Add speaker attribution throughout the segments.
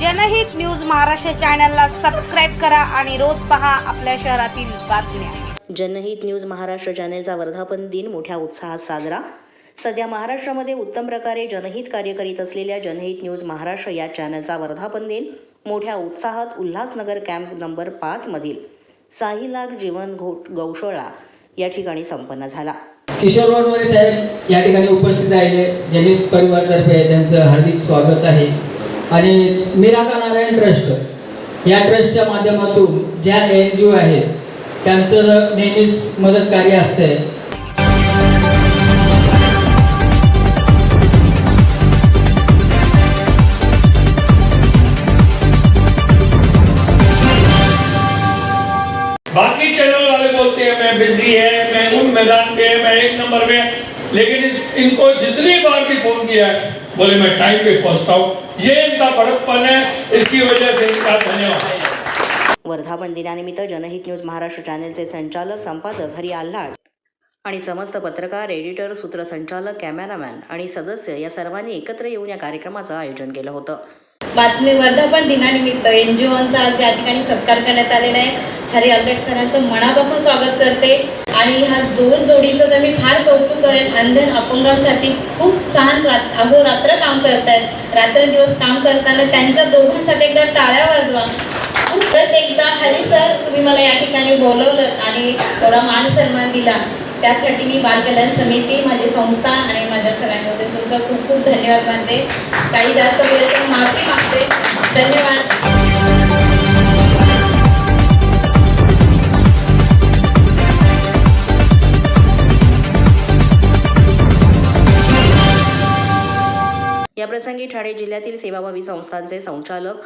Speaker 1: जनहित न्यूज महाराष्ट्र चॅनलला सबस्क्राईब करा आणि रोज पहा आपल्या शहरातील बातम्या.
Speaker 2: जनहित न्यूज महाराष्ट्र चॅनेलचा वर्धापन दिन मोठ्या उत्साहात साजरा. सध्या महाराष्ट्रामध्ये उत्तम प्रकारे जनहित कार्य करीत असलेल्या जनहित न्यूज महाराष्ट्र या चॅनलचा वर्धापन दिन मोठ्या उत्साहात उल्हासनगर कॅम्प नंबर पाचमधील साहिलाग जीवन घोट गौशाळा या ठिकाणी संपन्न झाला.
Speaker 3: किशोर साहेब या ठिकाणी उपस्थित राहिले. जनित परिवारतर्फे त्यांचं हार्दिक स्वागत आहे. आणि मिराका नारायण ट्रस्ट या ट्रस्टच्या माध्यमातून ज्या एन जी ओ आहेत त्यांचं नेहमीच मदत कार्य असते
Speaker 4: बाकी चैनल वाले बोलते हैं मैं बिजी है मैं उन मैदान पे मैं एक नंबर पे लेकिन इस इनको जितनी बार भी फोन किया है बोले मैं टाइम पे पहुंचता हूँ। ये इनका बड़प्पन है इसकी वजह से इनका धन्यवाद।
Speaker 2: वर्धापन दिनानिमित्त जनहित न्यूज महाराष्ट्र चॅनेलचे संचालक संपादक हरी आल्हाड आणि समस्त पत्रकार एडिटर सूत्रसंचालक कॅमेरामॅन आणि सदस्य या सर्वांनी एकत्र येऊन या कार्यक्रमाचं आयोजन केलं होतं.
Speaker 5: बातमी वर्धापन दिनानिमित्त एन जी ओचा आज या ठिकाणी सत्कार करण्यात आलेला आहे. हरी आल्बर्ट सरांचं मनापासून स्वागत करते. आणि ह्या दोन जोडीचं तर मी फार कौतुक करेन. अंधन अपंगांसाठी खूप छान रात अहोरात्र काम करतायत. रात्रंदिवस काम करताना त्यांच्या दोघांसाठी एकदा टाळ्या वाजवा. परत एकदा हरी सर तुम्ही मला या ठिकाणी बोलवलं आणि एवढा मान सन्मान दिला. त्यासाठी मी बालकल्याण समिती माझी संस्था आणि माझ्या सगळ्यांमध्ये तुमचं खूप खूप धन्यवाद मानते. काही जास्त वेळेस माफी मागते. धन्यवाद.
Speaker 2: प्रसंगी ठाणे जिल्ह्यातील सेवाभावी संस्थांचे संचालक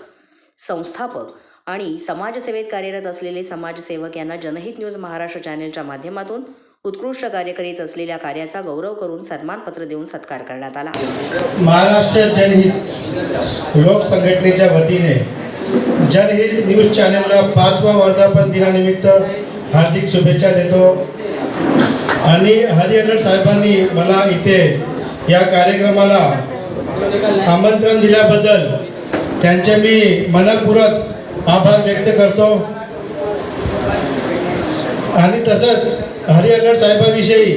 Speaker 2: संस्थापक आणि समाजसेवेत कार्यरत असलेले समाजसेवक यांना जनहित न्यूज महाराष्ट्र चॅनेलच्या माध्यमातून उत्कृष्ट कार्य करीत असलेल्या कार्याचा गौरव करून सन्मानपत्र देऊन सत्कार करण्यात आला.
Speaker 6: महाराष्ट्र जनहित लोक संघटनेच्या वतीने जनहित न्यूज चॅनेलला पाचवा वर्धापन दिनानिमित्त हार्दिक शुभेच्छा देतो. आणि हरी साहेबांनी मला इथे या कार्यक्रमाला आमंत्रण दिल्याबद्दल त्यांचे मी मनपूर्वक आभार व्यक्त करतो. आणि तसंच हरी साहेबाविषयी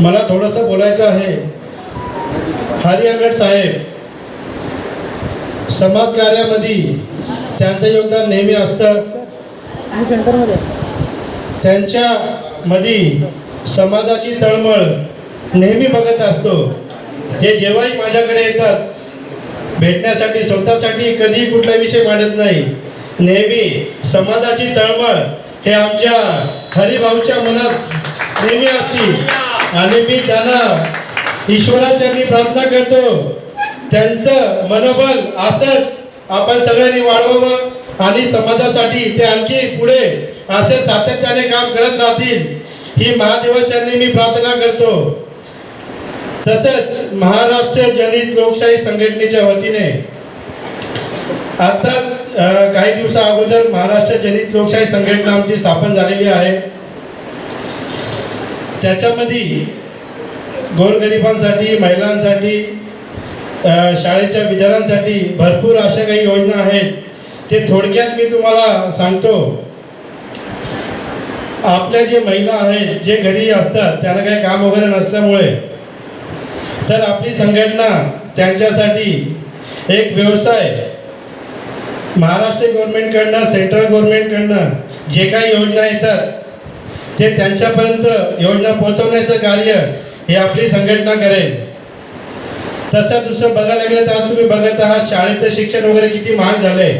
Speaker 6: मला थोडंसं बोलायचं आहे. हरी साहेब समाजकार्यामध्ये त्यांचं योगदान नेहमी असतं. त्यांच्यामध्ये समाजाची तळमळ नेहमी बघत असतो. हे जेव्हाही माझ्याकडे येतात भेटण्यासाठी स्वतःसाठी कधीही कुठला विषय मांडत नाही. नेहमी समाजाची तळमळ हे आमच्या हरिभाऊच्या मनात नेहमी असते. आणि मी त्यांना ईश्वराचरणी प्रार्थना करतो. त्यांचं मनोबल असंच आपण सगळ्यांनी वाढवावं आणि समाजासाठी ते आणखी पुढे असे सातत्याने काम करत राहतील. ही महादेवाचरणी मी प्रार्थना करतो. तसंच महाराष्ट्र जनित लोकशाही संघटनेच्या वतीने आता काही दिवसा अगोदर महाराष्ट्र जनित लोकशाही संघटना आमची स्थापन झालेली आहे. त्याच्यामध्ये गोरगरिबांसाठी महिलांसाठी शाळेच्या विद्यार्थ्यांसाठी भरपूर अशा काही योजना आहेत. ते थोडक्यात मी तुम्हाला सांगतो. आपल्या जे महिला आहेत जे घरी असतात त्यांना काही काम वगैरे नसल्यामुळे तर आपली संघटना त्यांच्यासाठी एक व्यवसाय. महाराष्ट्र गव्हर्नमेंटकडनं सेंट्रल गव्हर्नमेंटकडनं जे काही योजना येतात ते त्यांच्यापर्यंत योजना पोहोचवण्याचं कार्य हे आपली संघटना करेल. तसं दुसरं बघायला गेलं तर आज तुम्ही बघत आहात शाळेचं शिक्षण वगैरे किती महाग झालंय.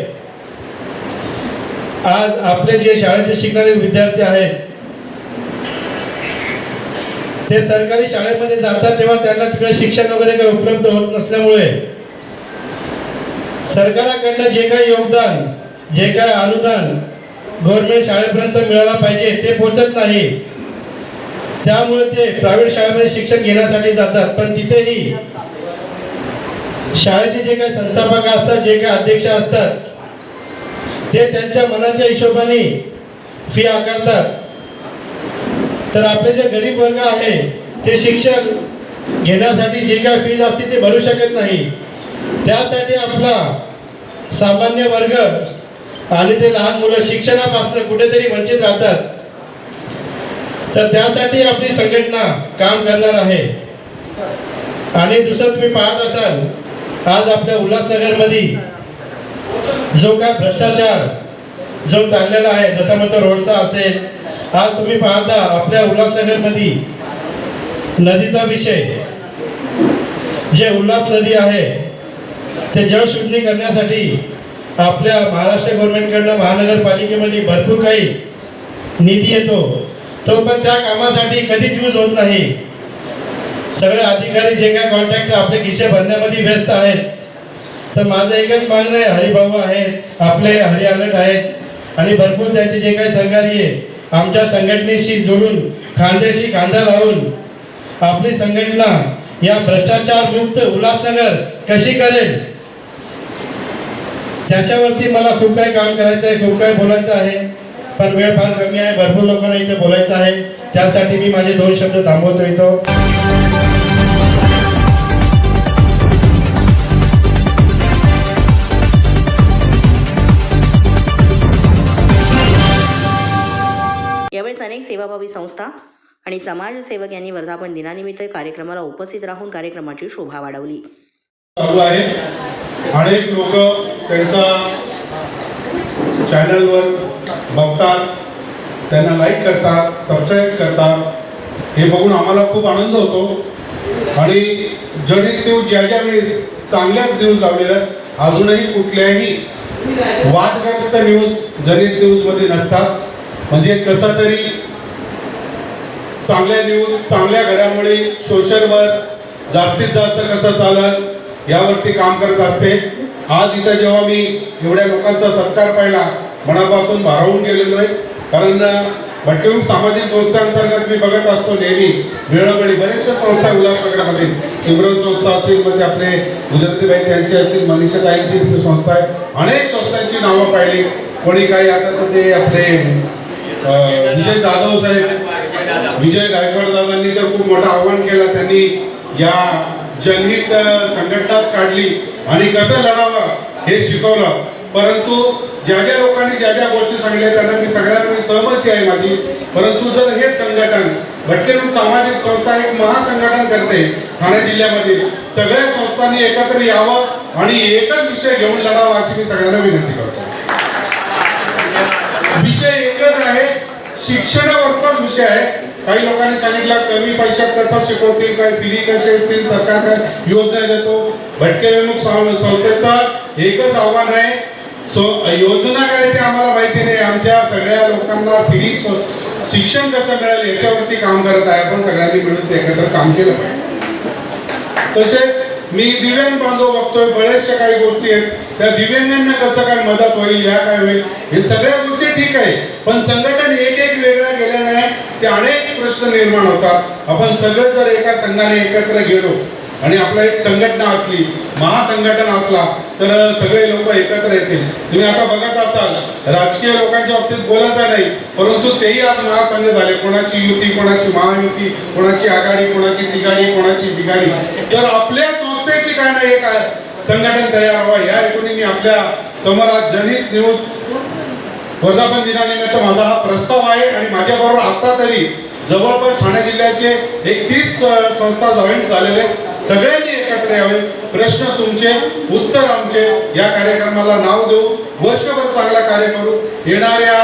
Speaker 6: आज आपले जे शाळेचे शिकणारे विद्यार्थी आहेत ते सरकारी शाळेमध्ये जातात तेव्हा त्यांना तिकडे शिक्षण वगैरे काही उपलब्ध होत नसल्यामुळे सरकाराकडनं जे काही योगदान जे काही अनुदान गव्हर्नमेंट शाळेपर्यंत मिळायला पाहिजे ते पोचत नाही. त्यामुळे ते प्रायव्हेट शाळेमध्ये शिक्षण घेण्यासाठी जातात. पण तिथेही शाळेचे जे काही संस्थापक असतात जे काही अध्यक्ष असतात ते त्यांच्या मनाच्या हिशोबाने फी आकारतात. तर आपले जे गरीब वर्ग आहे ते शिक्षण घेण्यासाठी जे काय फीज असते ते भरू शकत नाही. त्यासाठी आपला सामान्य वर्ग आणि ते लहान मुलं शिक्षणापासून कुठेतरी वंचित राहतात. तर त्यासाठी आपली संघटना काम करणार आहे. आणि दुसरं तुम्ही पाहत असाल आज आपल्या उल्हासनगरमध्ये जो काय भ्रष्टाचार जो चाललेला आहे जसं म्हणतो रोडचा असेल आज तुम्ही पाहता आपल्या उल्हासनगरमध्ये नदीचा विषय. जे उल्हास नदी आहे ते जलशुद्धी करण्यासाठी आपल्या महाराष्ट्र गव्हर्नमेंटकडनं महानगरपालिकेमध्ये भरपूर काही निधी येतो. तो पण त्या कामासाठी कधीच यूज होत नाही. सगळे अधिकारी जे काय कॉन्ट्रॅक्टर आपले खिशे भरण्यामध्ये व्यस्त आहेत. तर माझं एकच मागणं आहे हरिभाऊ आहेत आपले हरि अलर्ट आहेत आणि भरपूर त्यांचे जे काही सहकारी आहे आमच्या संघटनेशी जोडून खांद्याशी खांदा लावून आपली संघटना या भ्रष्टाचार मुक्त उल्हासनगर कशी करेल? त्याच्यावरती मला खूप काही काम करायचं आहे खूप काही बोलायचं आहे. पण वेळ फार कमी आहे भरपूर लोकांना इथे बोलायचं आहे. त्यासाठी मी माझे दोन शब्द थांबवतो इथं.
Speaker 2: सेवाभावी संस्था आणि समाजसेवक यांनी वर्धापन दिनानिमित्त कार्यक्रमाला उपस्थित राहून कार्यक्रमाची शोभा वाढवली.
Speaker 7: अनेक लोक त्यांचा चॅनलवर बघतात त्यांना लाईक करतात सबस्क्राईब करतात. हे बघून आम्हाला खूप आनंद होतो. आणि जडित न्यूज ज्या ज्या वेळेस चांगल्याच न्यूज लावलेल्या अजूनही कुठल्याही वादग्रस्त न्यूज जनित न्यूजमध्ये नसतात. म्हणजे कसं तरी चांगल्या न्यूज चांगल्या घडामोडी सोशलवर जास्तीत जास्त कसं चालत यावरती काम करत असते. आज इथं जेव्हा मी एवढ्या लोकांचा सत्कार पाहिला मनापासून भारावून गेलेलो आहे. कारण भटकेहून सामाजिक संस्थेअंतर्गत मी बघत असतो नेहमी. वेळोवेळी बरेचशा संस्था उल्हासनगरामध्ये सिमरन संस्था असतील म्हणजे आपले गुजरतीबाई त्यांची असतील मनीषा ताईंची संस्था आहे अनेक संस्थांची नावं पाहिली. कोणी काही आता तर ते आपले विजय जाधव साहेब विजय गायकवाड दादांनी तर खूप मोठं आव्हान केलं. त्यांनी या जनहित संघटनाच काढली आणि कसं लढावं हे शिकवलं. परंतु ज्या ज्या लोकांनी ज्या ज्या गोष्टी सांगितल्या त्यांना मी सगळ्यांना सहमती आहे माझी. परंतु जर हे संघटन भटकेरूप सामाजिक संस्था एक महासंघटन करते ठाणे जिल्ह्यामध्ये सगळ्या संस्थांनी एकत्र यावं आणि एकच विषय घेऊन लढावा अशी मी सगळ्यांना विनंती करतो. विषय एकच आहे शिक्षणावरचाच विषय आहे. काही लोकांनी सांगितलं कमी पैशात कसा शिकवतील काय फ्री कशी असतील सरकार काय योजना देतो? भटके विमुख संस्थेचा एकच आव्हान आहे. सो योजना काय ते आम्हाला माहिती नाही. आमच्या सगळ्या लोकांना फ्री शिक्षण कसं मिळेल याच्यावरती काम करत आहे. आपण सगळ्यांनी मिळून ते एकत्र काम केलं पाहिजे. तसे मी दिव्यांग बांधव बघतोय. बऱ्याचशा काही गोष्टी आहेत. त्या दिव्यांगांना कसं काय मदत होईल या काय होईल हे सगळ्या गोष्टी ठीक आहे. पण संघटन एक एक ते अनेक प्रश्न निर्माण होतात. आपण सगळे जर एका संघाने एकत्र गेलो आणि आपला एक संघटना असली महासंघटन असला तर सगळे लोक एकत्र येतील. तुम्ही आता बघत असाल राजकीय लोकांच्या बाबतीत बोलायचा नाही परंतु तेही आज महासंघ झाले. कोणाची युती कोणाची महायुती कोणाची आघाडी कोणाची तिघाडी कोणाची बिघाडी. तर आपल्या संस्थेची काय नाही एक संघटन तयार व्हावं. या हेतूने मी आपल्यासमोर आज जनित न्यूज वर्धापन दिनानिमित्त माझा हा प्रस्ताव आहे आणि माझ्याबरोबर आता तरी जवळपास ठाणे जिल्ह्याचे एक तीस संस्था जॉईंट झालेले आहेत. सगळ्यांनी एकत्र यावे. प्रश्न तुमचे उत्तर आमचे. या कार्यक्रमाला नाव देऊ वर्षभर चांगला कार्य करू. येणाऱ्या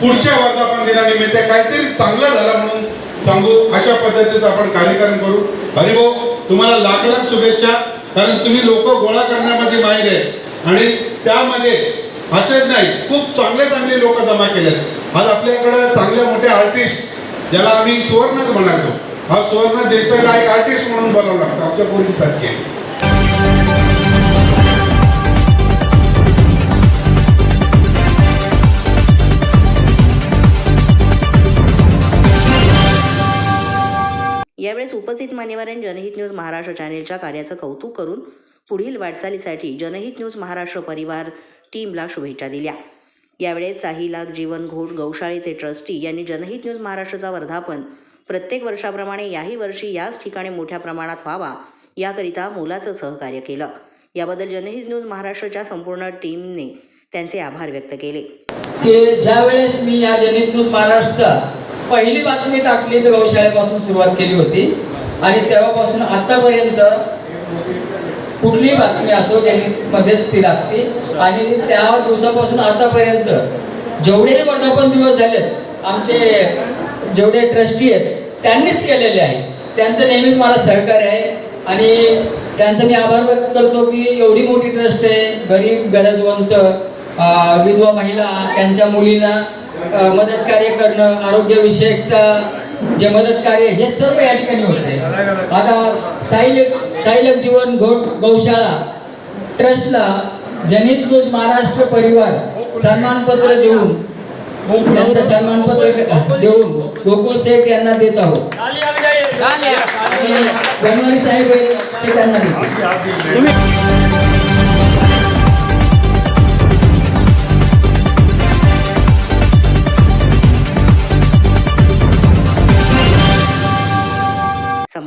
Speaker 7: पुढच्या वर्धापन दिनानिमित्त काहीतरी चांगलं झालं म्हणून सांगू. अशा पद्धतीचं आपण कार्यक्रम करू. हरिभाऊ तुम्हाला लाख लाख शुभेच्छा. कारण तुम्ही लोक गोळा करण्यामध्ये माहीर आहे आणि त्यामध्ये असेच नाही. खूप चांगले चांगले लोक जमा केलेत. आज आपल्याकडे चांगले मोठे आर्टिस्ट ज्याला आम्ही सुवर्णच म्हणायचो. हा सुवर्ण देशाला एक आर्टिस्ट म्हणून बोलावं लागतं आमच्या पोलिसांचे
Speaker 2: यावेळेस उपस्थित मान्यवरांनी जनहित न्यूज महाराष्ट्र चॅनेलच्या कार्याचं कौतुक करून पुढील वाटचालीसाठी जनहित न्यूज महाराष्ट्र परिवार टीमला शुभेच्छा दिल्या. यावेळेस साहिलाग जीवन घोट गौशाळेचे ट्रस्टी यांनी जनहित न्यूज महाराष्ट्राचा वर्धापन. प्रत्येक वर्षाप्रमाणे याही वर्षी याच ठिकाणी मोठ्या प्रमाणात व्हावा याकरिता मोलाचं सहकार्य केलं. याबद्दल जनहित न्यूज महाराष्ट्राच्या संपूर्ण टीमने त्यांचे आभार व्यक्त केले.
Speaker 3: की ज्या वेळेस मी या जनहित न्यूज महाराष्ट्रचा पहिली बातमी टाकली तर गौशाळेपासून सुरुवात केली होती. आणि तेव्हापासून आतापर्यंत कुठलीही बातमी असो मध्येच ती लागते. आणि त्या दिवसापासून आतापर्यंत जेवढे वर्धापन दिवस झालेत आमचे जेवढे ट्रस्टी आहेत त्यांनीच केलेले आहे. त्यांचं नेहमीच मला सहकार्य आहे. आणि त्यांचं मी आभार व्यक्त करतो की एवढी मोठी ट्रस्ट आहे गरीब गरजवंत विधवा महिला त्यांच्या मुलींना मदत कार्य करणं आरोग्यविषयकचा जे मदत कार्य हे सर्व या ठिकाणी होते आता साईलेख साईलेख जीवन घोट गौशाळा ट्रस्टला जनित महाराष्ट्र परिवार सन्मानपत्र देऊन त्यांचं सन्मानपत्र देऊन गोकुळ शेठ यांना देत आहोत. बनवारी साहेब त्यांना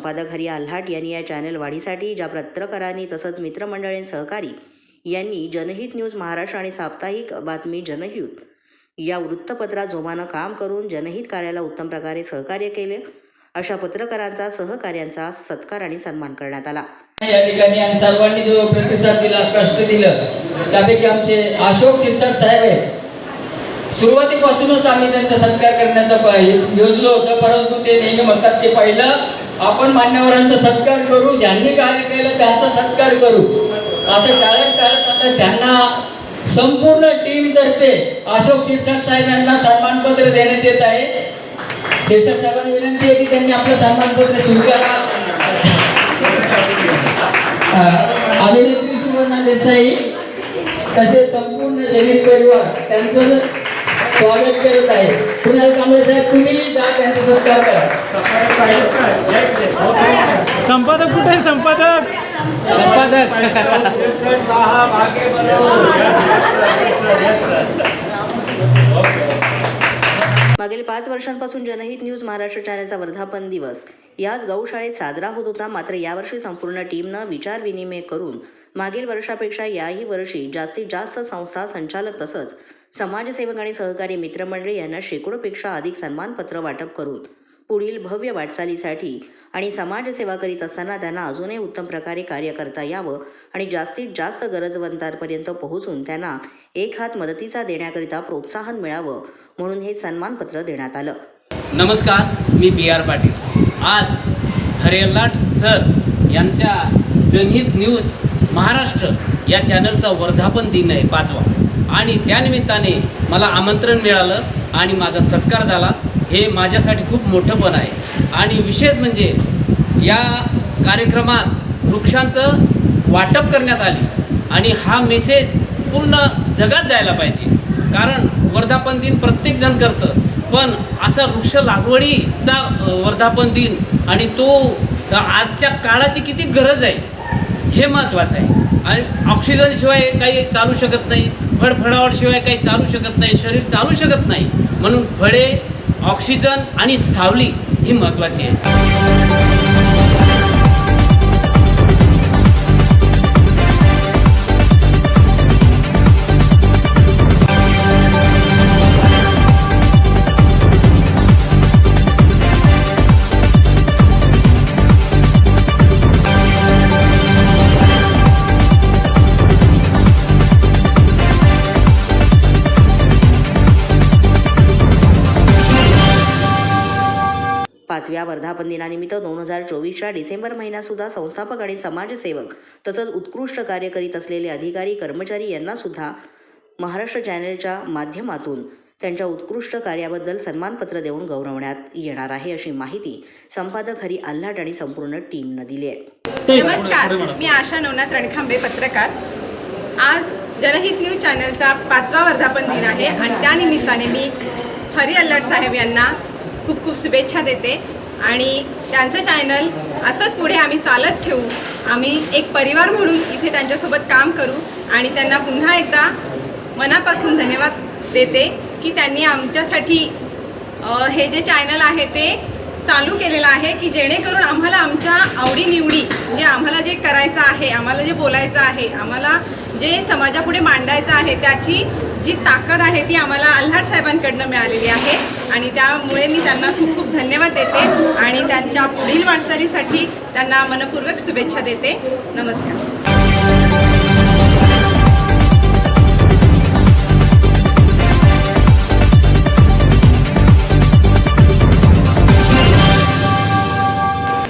Speaker 2: संपादक हरी आल्हाट यांनी या चॅनल वाढीसाठी ज्या पत्रकारांनी तसंच मित्रमंडळीं सहकारी यांनी जनहित न्यूज महाराष्ट्र आणि साप्ताहिक बातमी जनहित या वृत्तपत्रात जोमानं काम करून जनहित कार्याला उत्तम प्रकारे सहकार्य केले अशा पत्रकारांचा सहकार्यांचा सत्कार आणि सन्मान करण्यात आला.
Speaker 3: या ठिकाणी आणि सर्वांनी जो प्रतिसाद दिला कष्ट दिलं त्यापैकी आमचे अशोक शिरसाट साहेब आहेत. सुरुवातीपासूनच आम्ही त्यांचा सत्कार करण्याचा योजलो होतं परंतु ते नेहमी म्हणतात की पहिलं आपण मान्यवरांचा सत्कार करू ज्यांनी कार्य केलं त्यांचा सत्कार करू. असं टाळत टाळत आता त्यांना संपूर्ण टीम तर्फे अशोक शिरसाट साहेब यांना सन्मानपत्र देण्यात येत आहे. शिरसाट साहेबांना विनंती आहे की त्यांनी आपलं सन्मानपत्र स्वीकारा. अभिनेत्री सुवर्णा देसाई तसेच संपूर्ण जनित परिवार त्यांचं स्वागत करत आहे. कुणाल कांबळे साहेब तुम्ही जा त्यांचा सत्कार करा.
Speaker 8: संपादक कुठे आहे? संपादक?
Speaker 2: मागील पाच वर्षांपासून जनहित न्यूज महाराष्ट्र चॅनलचा वर्धापन दिवस. याच गौशाळेत साजरा होत होता. मात्र यावर्षी संपूर्ण टीमनं विचारविनिमय करून मागील वर्षापेक्षा याही वर्षी जास्तीत जास्त संस्था संचालक तसंच समाजसेवक आणि सहकारी मित्रमंडळी यांना शेकडोपेक्षा अधिक सन्मानपत्र वाटप करून पुढील भव्य वाटचालीसाठी आणि समाजसेवा करीत असताना त्यांना अजूनही उत्तम प्रकारे कार्य करता यावं आणि जास्तीत जास्त गरजवंतांपर्यंत पोहोचून त्यांना एक हात मदतीचा देण्याकरिता प्रोत्साहन मिळावं म्हणून हे सन्मानपत्र देण्यात आलं.
Speaker 9: नमस्कार मी बी आर पाटील. आज हरेलाट सर यांच्या जनहित न्यूज महाराष्ट्र या चॅनलचा वर्धापन दिन आहे पाचवा. आणि त्यानिमित्ताने मला आमंत्रण मिळालं आणि माझा सत्कार झाला. हे माझ्यासाठी खूप मोठं पण आहे. आणि विशेष म्हणजे या कार्यक्रमात वृक्षांचं वाटप करण्यात आली आणि हा मेसेज पूर्ण जगात जायला पाहिजे. कारण वर्धापन दिन प्रत्येकजण करतं. पण असा वृक्ष लागवडीचा वर्धापन दिन आणि तो आजच्या काळाची किती गरज आहे हे महत्त्वाचं आहे. आणि ऑक्सिजनशिवाय काही चालू शकत नाही. फळफळावटशिवाय काही चालू शकत नाही शरीर चालू शकत नाही. म्हणून फळे ऑक्सिजन आणि सावली ही महत्त्वाची आहे
Speaker 2: पाचव्या वर्धापन दिनानिमित्त दोन हजार चोवीसच्या डिसेंबर महिन्यात सुद्धा संस्थापक आणि समाजसेवक तसंच उत्कृष्ट कार्य करीत असलेले अधिकारी कर्मचारी यांना सुद्धा महाराष्ट्र चॅनलच्या माध्यमातून त्यांच्या उत्कृष्ट कार्याबद्दल सन्मानपत्र देऊन गौरवण्यात येणार आहे अशी माहिती संपादक हरी आल्हाट आणि संपूर्ण टीमनं दिली आहे.
Speaker 10: नमस्कार मी आशा नवनाथ रणखांबे पत्रकार. आज जनहित न्यूज चॅनलचा पाचवा वर्धापन दिन आहे आणि त्यानिमित्ताने मी हरी अल्लाट साहेब यांना खूप खूप शुभेच्छा देते. आणि त्यांचं चॅनल असंच पुढे आम्ही चालत ठेवू. आम्ही एक परिवार म्हणून इथे त्यांच्यासोबत काम करू आणि त्यांना पुन्हा एकदा मनापासून धन्यवाद देते की त्यांनी आमच्यासाठी हे जे चॅनल आहे ते चालू केलेलं आहे की जेणेकरून आम्हाला आमच्या आवडीनिवडी म्हणजे आम्हाला जे करायचं आहे आम्हाला जे बोलायचं आहे आम्हाला जे समाजापुढे मांडायचं आहे त्याची जी ताकद आहे ती आम्हाला आल्हाड साहेबांकडनं मिळालेली आहे. आणि त्यामुळे मी त्यांना खूप खूप धन्यवाद देते आणि त्यांच्या पुढील वाटचालीसाठी त्यांना मनपूर्वक शुभेच्छा देते. नमस्कार.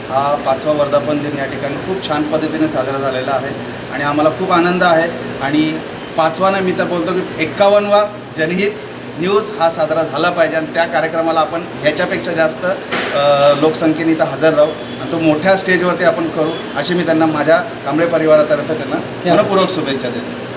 Speaker 11: हा पाचवा वर्धापन दिन या ठिकाणी खूप छान पद्धतीने साजरा झालेला आहे आणि आम्हाला खूप आनंद आहे आणि पाचवा नाही मी तर बोलतो की एक्कावन्नवा जनहित न्यूज हा साजरा झाला पाहिजे आणि त्या कार्यक्रमाला आपण ह्याच्यापेक्षा जास्त लोकसंख्येने इथं हजर राहू आणि तो मोठ्या स्टेजवरती आपण करू अशी मी त्यांना माझ्या कांबळे परिवारातर्फे त्यांना मनपूर्वक शुभेच्छा देतो.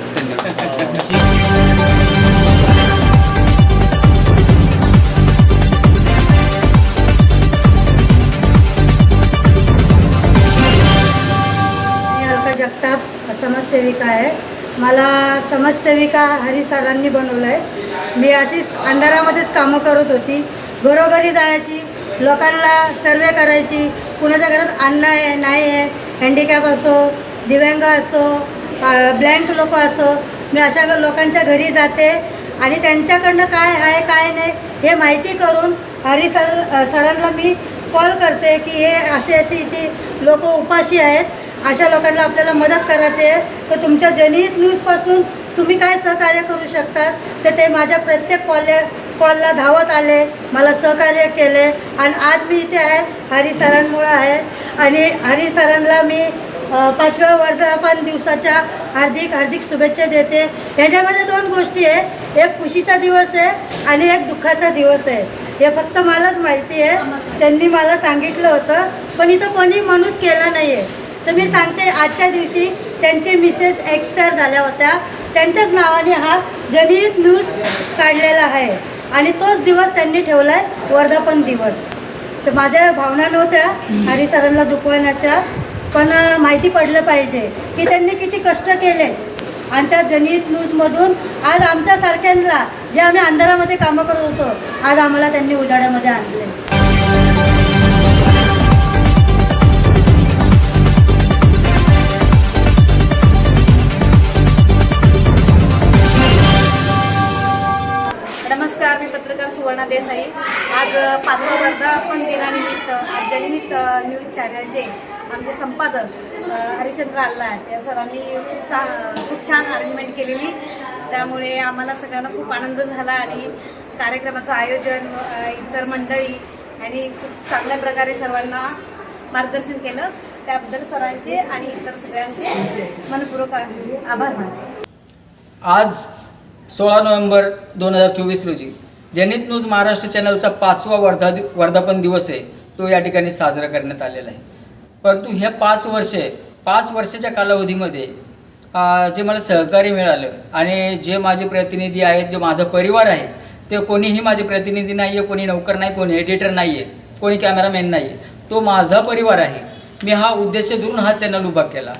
Speaker 12: जगताप समाजसेविका आहे. मला समाजसेविका हरिसरांनी बनवलं आहे मी अशीच अंधारामध्येच कामं करत होती. घरोघरी जायची लोकांना सर्वे करायची कुणाच्या घरात अन्न आहे नाही आहे हँडिकॅप असो दिव्यांग असो ब्लँक लोक असो मी अशा लोकांच्या घरी जाते आणि त्यांच्याकडनं काय आहे काय नाही हे माहिती करून हरी सर सरांना मी कॉल करते की हे असे असे इथे लोक उपाशी आहेत. अशा लोकांना आपल्याला मदत करायची आहे. तर तुमच्या जनहित न्यूजपासून तुम्ही काय सहकार्य करू शकतात तर ते माझ्या प्रत्येक कॉले कॉलला धावत आले. मला सहकार्य केले. आणि आज मी इथे आहे हरी सरांमुळं आहे. आणि हरी सरांना मी पाचव्या वर्धापन दिवसाच्या हार्दिक हार्दिक शुभेच्छा देते. ह्याच्यामध्ये दोन गोष्टी आहे. एक खुशीचा दिवस आहे आणि एक दुःखाचा दिवस आहे. हे फक्त मलाच माहिती आहे. त्यांनी मला सांगितलं होतं पण इथं कोणी मनूत केलं नाही आहे तर मी सांगते आजच्या दिवशी त्यांची मिसेस एक्सपायर झाल्या होत्या. त्यांच्याच नावाने हा जनहित न्यूज काढलेला आहे. आणि तोच दिवस त्यांनी ठेवला आहे वर्धापन दिवस. तर माझ्या भावना नव्हत्या हरी सरांना दुखवण्याच्या पण माहिती पडलं पाहिजे की त्यांनी किती कष्ट केले. आणि त्या जनहित न्यूजमधून आज आमच्यासारख्यांना जे आम्ही अंधारामध्ये कामं करत होतो आज आम्हाला त्यांनी उजाड्यामध्ये आणले
Speaker 1: जे आमचे संपादक हरिचंद्र आल्लाट या सरांनी खूप चा खूप छान अरेंजमेंट केलेली. त्यामुळे आम्हाला सगळ्यांना खूप आनंद झाला आणि कार्यक्रमाचं आयोजन इतर मंडळी आणि खूप चांगल्या प्रकारे सर्वांना मार्गदर्शन केलं. त्याबद्दल सरांचे आणि इतर सगळ्यांचे मनपूर्वक आभार मानते.
Speaker 3: आज सोळा नोव्हेंबर दोन हजार चोवीस रोजी जनित न्यूज महाराष्ट्र चॅनलचा पाचवा वर्धा वर्धापन दिवस आहे. तो या ठिकाणी साजरा करण्यात आलेला आहे. परंतु हे पाच वर्षे पाच वर्षाच्या कालावधीमध्ये जे मला सहकार्य मिळालं आणि जे माझे प्रतिनिधी आहेत जे माझा परिवार आहे ते कोणीही माझे प्रतिनिधी नाही आहे कोणी नौकर नाही कोणी एडिटर नाही आहे कोणी कॅमेरामॅन नाही आहे तो माझा परिवार आहे. मी हा उद्देश धरून हा चॅनल उभा केला.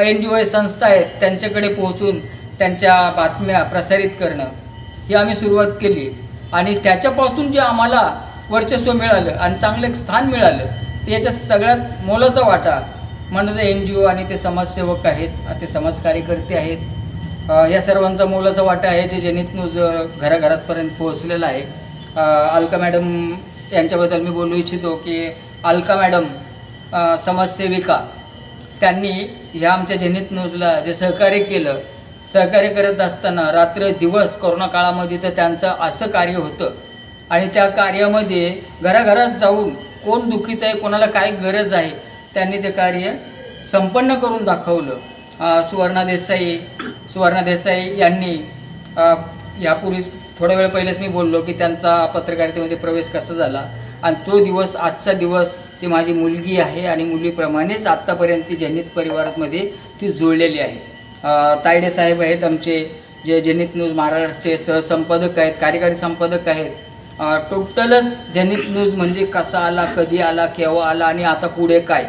Speaker 3: एन जी ओ संस्था आहेत त्यांच्याकडे पोहोचून त्यांच्या बातम्या प्रसारित करणं ही आम्ही सुरुवात केली. आणि त्याच्यापासून जे आम्हाला वर्चस्व मिळालं आणि चांगलं एक स्थान मिळालं याच्या सगळ्यात मोलाचा वाटा म्हणजे एन जी ओ आणि ते समाजसेवक आहेत ते समाज कार्यकर्ते आहेत. या सर्वांचा मोलाचा वाटा आहे जे जनित न्यूज घराघरापर्यंत घराघरातपर्यंत पोहोचलेला आहे. अलका मॅडम यांच्याबद्दल मी बोलू इच्छितो की अलका मॅडम समाजसेविका त्यांनी ह्या आमच्या जेनित न्यूजला जे सहकार्य केलं सहकार्य करत असताना रात्र दिवस कोरोना काळामध्ये तर त्यांचं असं कार्य होतं. आणि त्या कार्यामध्ये घराघरात जाऊन कोण दुःखीत आहे कोणाला काय गरज आहे त्यांनी ते कार्य संपन्न करून दाखवलं. सुवर्णा देसाई सुवर्णा देसाई यांनी यापूर्वी थोड्या वेळ पहिलेच मी बोललो की त्यांचा पत्रकारितेमध्ये प्रवेश कसा झाला. आणि तो दिवस आजचा दिवस ती माझी मुलगी आहे आणि मुलीप्रमाणेच आत्तापर्यंत ती जनित परिवारामध्ये ती जुळलेली आहे. तायडे साहेब आहेत आमचे जे जनित न्यूज महाराष्ट्राचे सहसंपादक आहेत कार्यकारी संपादक आहेत. टोटलच जनित न्यूज म्हणजे कसा आला कधी आला केव्हा आला आणि आता पुढे काय?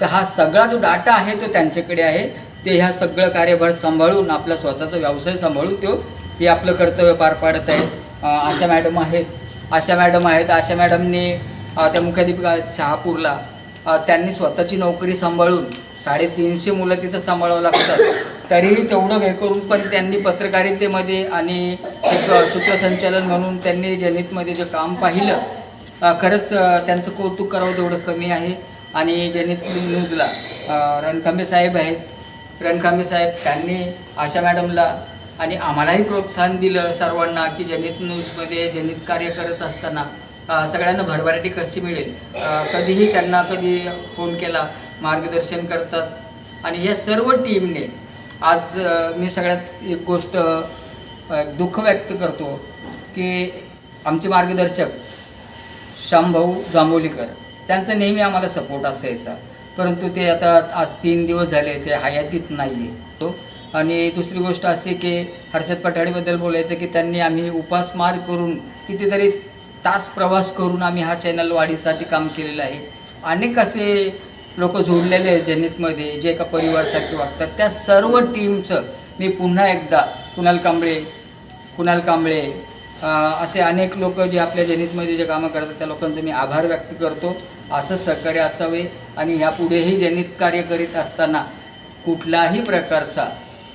Speaker 3: तर हा सगळा जो डाटा आहे तो त्यांच्याकडे आहे. ते ह्या सगळं कार्यभार सांभाळून आपला स्वतःचा व्यवसाय सांभाळून तो हे आपलं कर्तव्य पार पाडत आहे. आशा मॅडम आहेत. आशा मॅडम आहेत. आशा मॅडमनी त्या मुख्याध्यापिका शहापूरला त्यांनी स्वतःची नोकरी सांभाळून साडेतीनशे मुलं तिथं सांभाळावं लागतात. तरीही तेवढं हे करून पण त्यांनी पत्रकारितेमध्ये आणि एक सूत्रसंचालन म्हणून त्यांनी जनितमध्ये जे काम पाहिलं खरंच त्यांचं कौतुक करावं तेवढं कमी आहे. आणि जनित न्यूजला रणखांबे साहेब आहेत. रणखांबे साहेब त्यांनी आशा मॅडमला आणि आम्हालाही प्रोत्साहन दिलं सर्वांना की जनित न्यूजमध्ये जनित कार्य करत असताना सगळ्यांना भरभराटी कशी मिळेल? कधीही त्यांना कधी फोन केला मार्गदर्शन करतात. आणि या सर्व टीमने आज मी सगळ्यात एक गोष्ट दुःख व्यक्त करतो की आमचे मार्गदर्शक श्यामभाऊ जांभोलीकर त्यांचा नेहमी आम्हाला सपोर्ट असायचा. परंतु ते आता आज तीन दिवस झाले ते हयातीत नाही आहे आणि दुसरी गोष्ट अशी की हर्षद पठाडीबद्दल बोलायचं की त्यांनी आम्ही उपासमार करून कितीतरी तास प्रवास करून आम्ही हा चॅनल वाढीसाठी काम केलेलं आहे. अनेक असे लोक जोडलेले आहेत जनितमध्ये जे एका परिवारासारखे वागतात. त्या सर्व टीमचं मी पुन्हा एकदा कुणाल कांबळे कुणाल कांबळे असे अनेक लोक जे आपल्या जनितमध्ये जे कामं करतात त्या लोकांचे मी आभार व्यक्त करतो. असं सहकार्य असावे आणि ह्यापुढेही जनित कार्य करीत असताना कुठलाही प्रकारचा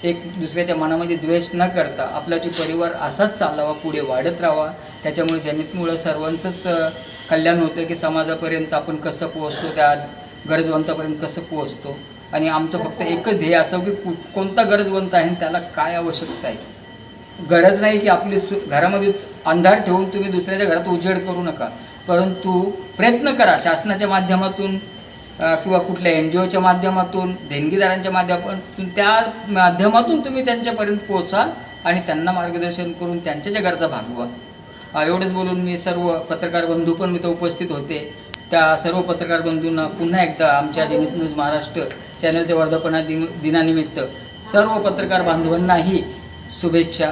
Speaker 3: एक दुसऱ्याच्या मनामध्ये द्वेष न करता आपला जो परिवार असाच चालावा पुढे वाढत राहावा. त्याच्यामुळे जनितमुळं सर्वांचंच कल्याण होतं की समाजापर्यंत आपण कसं पोहोचतो त्या गरजवंतापर्यंत कसं पोहोचतो? आणि आमचं फक्त एकच ध्येय असं की कु- कोणता गरजवंत आहे आणि त्याला काय आवश्यकता आहे? गरज नाही की आपली सु घरामध्ये अंधार ठेवून तुम्ही दुसऱ्याच्या घरात उजेड करू नका. परंतु प्रयत्न करा शासनाच्या माध्यमातून किंवा कुठल्या एन जी ओच्या माध्यमातून देणगीदारांच्या माध्यमातून त्या माध्यमातून तुम्ही त्यांच्यापर्यंत पोहोचा आणि त्यांना मार्गदर्शन करून त्यांच्या ज्या गरजा भागवा. एवढंच बोलून मी सर्व पत्रकार बंधू पण मी तर उपस्थित होते. त्या सर्व पत्रकार बंधूंना पुन्हा एकदा आमच्या जनित न्यूज महाराष्ट्र चॅनलच्या वर्धापना दिन दिनानिमित्त सर्व पत्रकार बांधवांनाही शुभेच्छा.